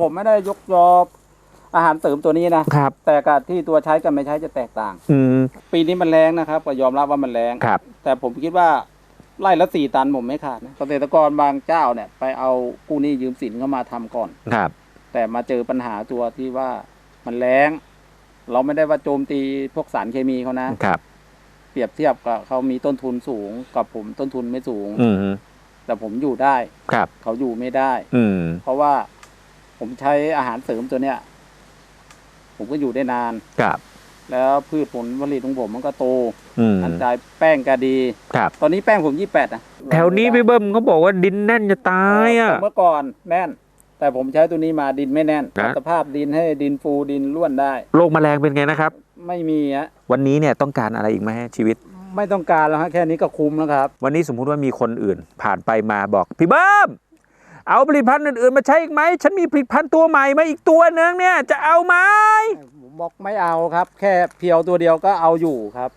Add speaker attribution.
Speaker 1: ผมไม่ได้ยกยออาหารเสริมตัวนี้นะ
Speaker 2: ครับ
Speaker 1: แต่กับที่ตัวใช้กับไม่ใช้จะแตกต่าง
Speaker 2: อืม
Speaker 1: ปีนี้มันแรงนะครับก็ยอมรับว่ามันแรง
Speaker 2: ครับ
Speaker 1: แต่ผมคิดว่าไร่ละสี่ตันผมไม่ขาดนะเกษตรกรบางเจ้าเนี่ยไปเอากู้หนี้ยืมสินเข้ามาทำก่อน
Speaker 2: ครับ
Speaker 1: แต่มาเจอปัญหาตัวที่ว่ามันแรงเราไม่ได้ว่าโจมตีพวกสารเคมีเขานะ
Speaker 2: ครับ
Speaker 1: เปรียบเทียบกับเขามีต้นทุนสูงกับผมต้นทุนไม่สูง
Speaker 2: อืม
Speaker 1: แต่ผมอยู่ได้
Speaker 2: ครับ
Speaker 1: เขาอยู่ไม่ได้
Speaker 2: อืม
Speaker 1: เพราะว่า ผมใช้อาหารเสริมตัวเนี้ย ผมก็อยู่ได้นาน
Speaker 2: ครับ
Speaker 1: แล้วพืชผลผลิตของผมมันก็โต
Speaker 2: อืม
Speaker 1: อันใจแป้งก็ดี
Speaker 2: ครับ
Speaker 1: ตอนนี้แป้งผมยี่แปดนะ
Speaker 2: แถวนี้พี่เบิ้มเขาบอกว่าดินแน่นจะตายอะ
Speaker 1: เมื่อก่อนแน่น แต่ผมใช้ตัวนี้มาดินไม่แน่น
Speaker 2: นะ
Speaker 1: สภาพดินให้ดินฟูดินร่วนได้
Speaker 2: โรคแมลงเป็นไงนะครับ
Speaker 1: ไม่มีฮะ
Speaker 2: วันนี้เนี่ยต้องการอะไรอีกไหมฮะชีวิต
Speaker 1: ไม่ต้องการแล้วฮะแค่นี้ก็คุ้มแล้วครับ
Speaker 2: วันนี้สมมุติว่ามีคนอื่นผ่านไปมาบอกพี่เบิ้ม เอาผลิตภัณฑ์อื่นๆมาใช้อีกไหมฉันมีผลิตภัณฑ์ตัวใหม่มาอีกตัวหนึงเนี่ยจะเอาไหม
Speaker 1: ผมบอกไม่เอาครับ แค่เพียวตัวเดียวก็เอาอยู่ครับ